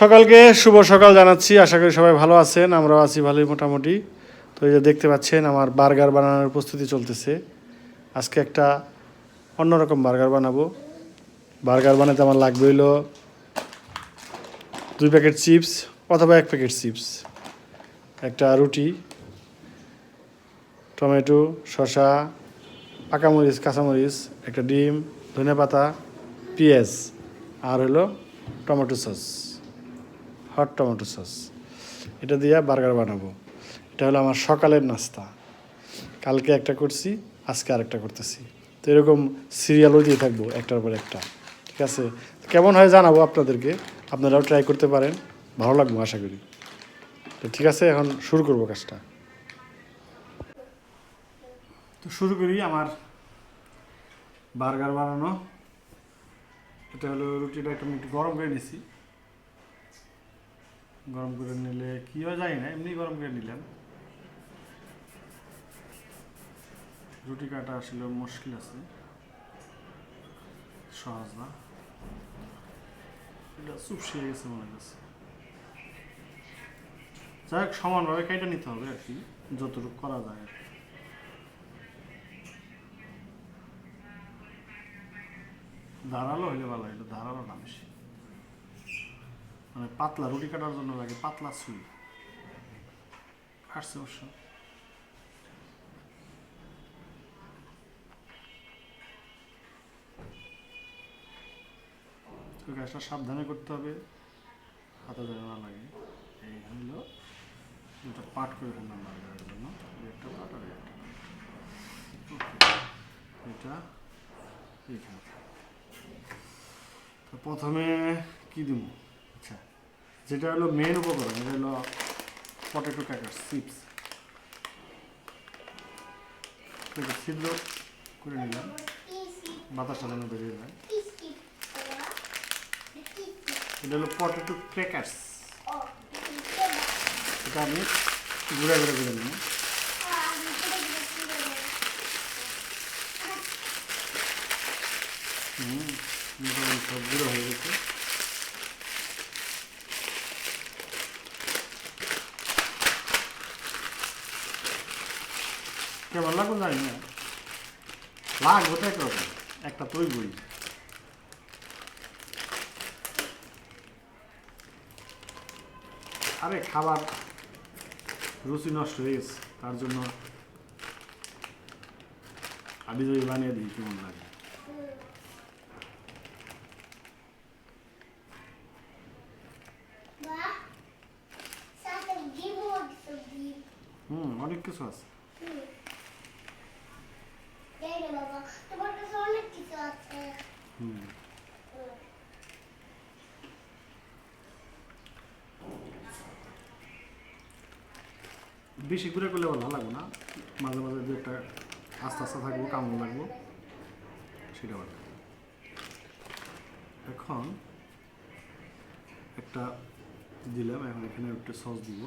সকালকে শুভ সকাল জানাচ্ছি। আশা করি সবাই ভালো আছেন, আমরাও আছি ভালোই মোটামুটি। তো এই যে দেখতে পাচ্ছেন, আমার বার্গার বানানোর প্রস্তুতি চলতেছে। আজকে একটা অন্যরকম বার্গার বানাবো। বার্গার বানাতে আমার লাগবে হইল দুই প্যাকেট চিপস অথবা এক প্যাকেট চিপস। একটা রুটি, টমেটো, শসা, পাকামরিচ, কাঁচামরিচ, একটা ডিম ধনে পাতা পেঁয়াজ, আর হলো tomato sauce. Hot tomato sauce. এটা দিয়ে বার্গার বানাবো। এটা হলো আমার সকালের নাস্তা। কালকে একটা করছি, আজকে আরেকটা করতেছি। তো এরকম সিরিয়ালও দিয়ে থাকব, একটার পর একটা। ঠিক আছে? কেমন হয় জানাব আপনাদেরকে। আপনারাও ট্রাই করতে পারেন। ভালো লাগবে, আশা করি। তো ঠিক আছে, এখন শুরু করব কাজটা। তো শুরু করি আমার বার্গার বানানো। এটা হলো রুটিটা একটু গরম করে নিছি। গরম করে নিলে কি হয় জানি না, এমনি গরম করে নিলাম। রুটি কাটা আসলে মুশকিল আছে। সহজ না। এটা চুপসিয়ে গেছে মনে হচ্ছে। যাই হোক, সমানভাবে কেটে নিতে হবে আর কি, যতটুকু করা যায় আর কি। ধারালো হইলে ভালো এটা ধারালো না বেশি। মানে পাতলা, রুটি কাটার জন্য লাগে পাতলা সুই। কাটছে অবশ্য। গ্যাসটা সাবধানে করতে হবে। হাতে যেন না লাগে। এই হলো দুটো পাট করে ফেললাম বার্গারের জন্য। একটা পাট আর একটা এটা এইখানে। তো প্রথমে কি দিব? আচ্ছা যেটা হলো মেন উপকরণ, এটা হলো পটেটো ক্যাকার চিপস ছিদ্র করে নিলাম। বাতাসটা যেন বেরিয়ে যায় এটা হলো পটেটো ক্র্যাকার্স এটা আমি ঘুরে ঘুরে করে হয়ে না। লাগবে তো একরকম একটা তুই বই। আরে খাবার রুচি নষ্ট হয়ে গেছে তার জন্য আমি যদি বানিয়ে দিই কেমন লাগে? হুম অনেক কিছু আছে তোমার কাছে অনেক কিছু আছে হুম বেশি ঘুরে করলে ভালো লাগবে না। মাঝে মাঝে দু একটা আস্তে আস্তে থাকব কামড় লাগবো সেটা ভালো এখন একটা দিলাম এখন এখানে একটা সস দিব।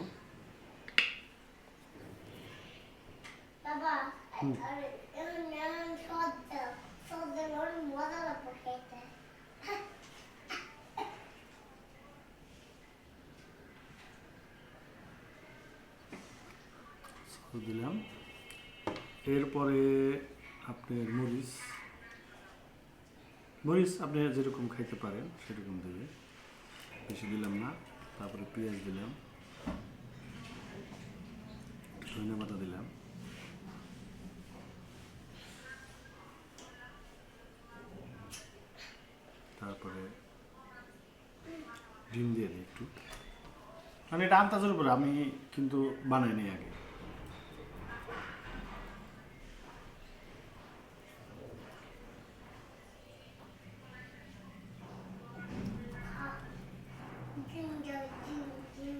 বাবা হুম। আরে এমন এমন সদ্য সদ্য অনেক মজা লাগবে খেতে সস দিলাম। এরপরে আপনার মরিচ। মরিচ আপনি যেরকম খাইতে পারেন, সেরকম দেবে। বেশি দিলাম না, তারপরে পেঁয়াজ দিলাম। ধনে পাতা দিলাম। তারপরে ডিম দিয়ে দিই একটু। মানে এটা আন্দাজের উপরে, আমি কিন্তু বানাই নি আগে জিঞ্জার জিন জিন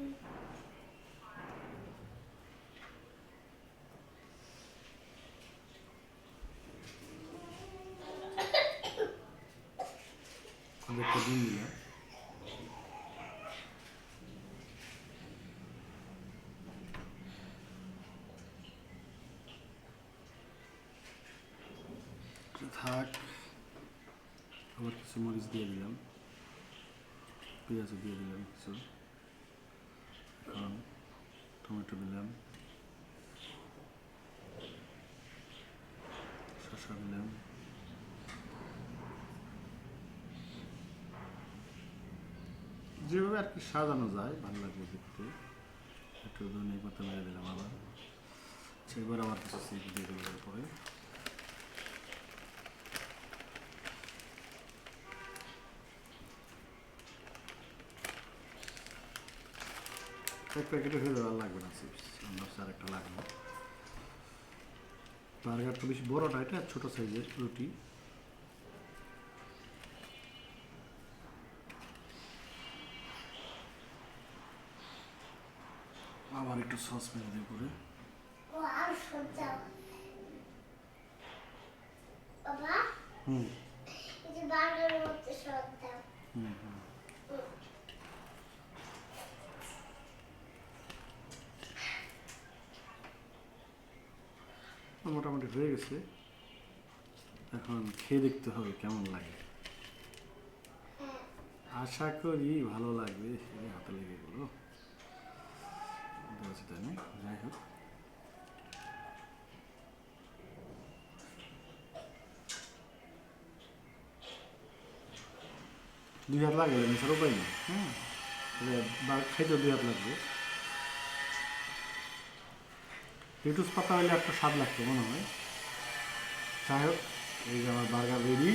আমি একটা ডিম দিলাম আবার কিছু মরিচ দিয়ে দিলাম। পেঁয়াজ দিয়ে দিলাম কিছু। টমেটো দিলাম শসা দিলাম যেভাবে আর কি সাজানো যায় ভালো লাগবে একটু ধনে পাতা মেরে দিলাম আবার। আচ্ছা, এবার আবার কিছু সিট দিয়ে পরে এক প্যাকেটে হয়ে যাওয়ার লাগবে না চিপস আমার আর একটা লাগবে। বার্গারটা বেশি বড়টা এটা ছোট সাইজের রুটি। আবার একটু সস মেরে দিয়ে করে। ও আর সজ্জা বাবা হুম। এই যে বার্গারের মধ্যে হুম হুম। মোটামুটি হয়ে গেছে। এখন খেয়ে দেখতে হবে কেমন লাগে। হ্যাঁ। আশা করি ভালো লাগবে হাতে লেগে গেল। বলছি তাই না যাই হোক দুই হাত লাগে মিশার উপায় নেই হ্যাঁ তাহলে বা- খাইতে দুই হাত লাগবে লেটুস পাতা হলে একটা স্বাদ লাগতো মনে হয় যাই হোক এই যে আমার বার্গার রেডি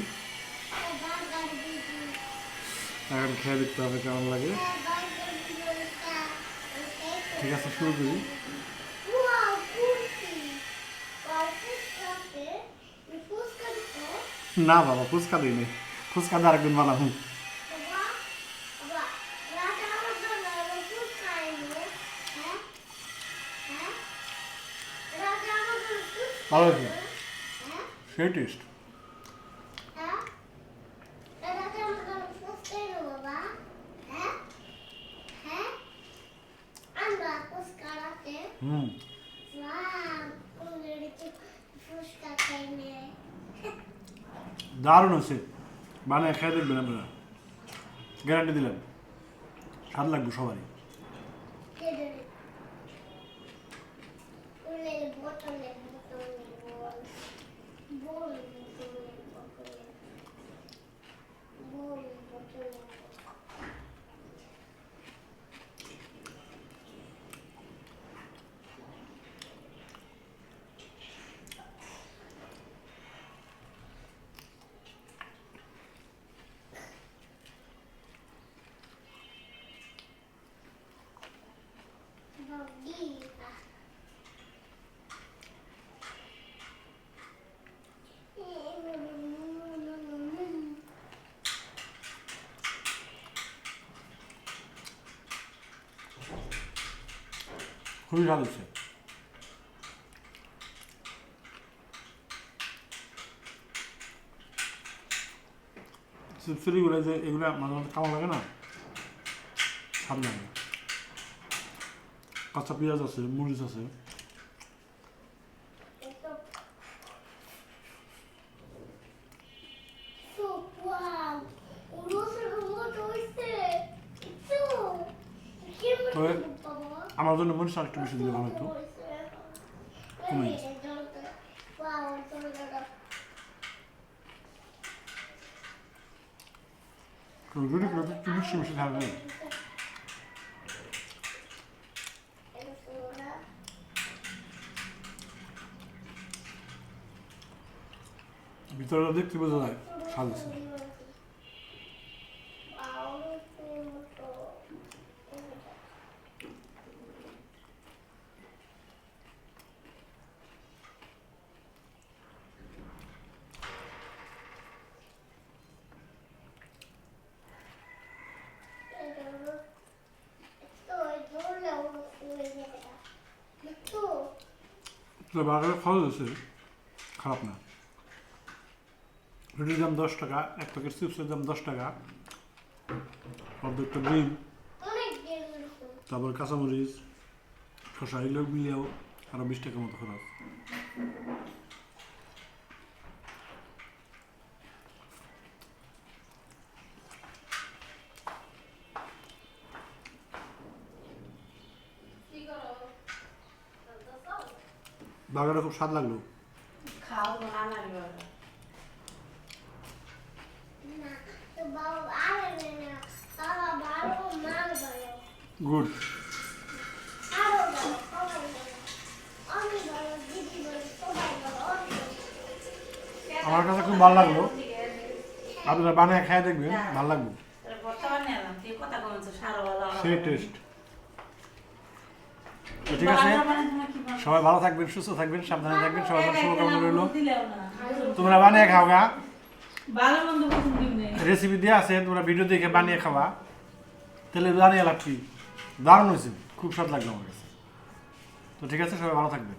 এখন খেয়ে দেখতে হবে কেমন লাগে হ্যাঁ বার্গার দিদি ওটা ঠিক আছে শুরু করি। না বাবা ফুচকা দিই নি ফুচকা দিয়ে আরেকদিন বানাবো। বাবা বাবা রাতে আমার জন্য এবার ফুসকা এনে হ্যাঁ হ্যাঁ রাতে আমার জন্য ফুসকা ভালো হয়েছে। এনে, হ্যাঁ সেই টেস্ট হ্যাঁ রাতে আমার জন্য ফুসকা এনে বাবা হ্যাঁ হ্যাঁ আমরা ফুসকা রাতে হুম Wow, ওদের একটু ফুসকা খাইনে দারুণ হয়েছে। মানে খেয়ে দেখবেন আপনারা। গ্যারান্টি দিলাম। স্বাদ লাগবে সবারই। Thank ওলে খুবই স্বাদ হচ্ছে চিপসিগুলো যে এগুলো মাঝে মাঝে কেমন লাগে না সামনে কাঁচা পেঁয়াজ আছে, মরিচ আছে। জন্য মরিচ আর একটু বেশি দিলে ভালো হতো কমে গেছে। রুটি করে একটু মিষ্টি মিষ্টি থাকবে ভিতরে দেখতে বোঝা যায় স্বাদ আছে বাজারে খরচ আছে খারাপ না রুটির দাম দশ টাকা এক প্যাকেট চিপসের দাম দশ টাকা অর্ধেকটা ডিম তারপর কাঁচামরিচ শসা এগুলো মিলিয়েও আরও বিশ টাকার মতো খরচ বার্গারটা খুব স্বাদ লাগল খাও রান্না করবে না তো বাবা আরে না বাবা বাবা মা বলো গুড আরও বলো সবাই বলো আমি বলো দিদি খুব স্বাদ লাগল। বলো। আমার কাছে খুব ভালো লাগল। আপনারা বানিয়ে খেয়ে দেখবেন ভালো লাগবে। সেই টেস্ট ঠিক আছে সবাই ভালো থাকবেন সুস্থ থাকবেন সাবধানে থাকবেন সবাই জন্য শুভকামনা রইল। তোমরা বানিয়ে খাও গা। রেসিপি দিয়ে আছে তোমরা ভিডিও দেখে বানিয়ে খাওয়া তাহলে বানিয়ে লাভ কি? দারুণ হয়েছে খুব স্বাদ লাগল আমার কাছে। তো ঠিক আছে সবাই ভালো থাকবেন।